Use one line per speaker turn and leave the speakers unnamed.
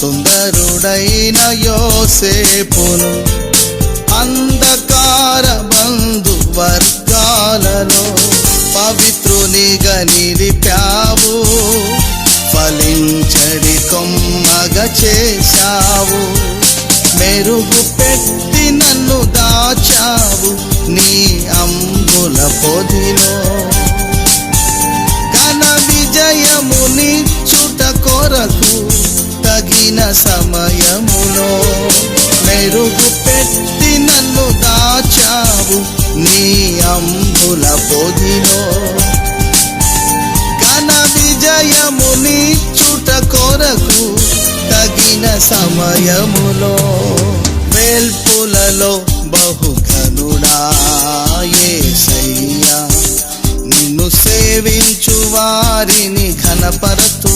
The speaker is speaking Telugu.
సుందరుడైన యోసేపును అంధకార బంధు వర్గాలలో పవిత్రునిగా నిలిపావు. ఫలించడి కొమ్మగ చేశావు. మెరుగు పెట్టి నన్ను దాచావు. నీ అంబుల పొదిలో సమయములో మెరుగు పెట్టి నన్ను దాచావు నీ అంబుల పొదిలో. ఘన విజయముని చుట కొరకు తగిన సమయములో వేల్పులలో బహు యేసయ్యా నిన్ను సేవించు వారిని ఘనపరతూ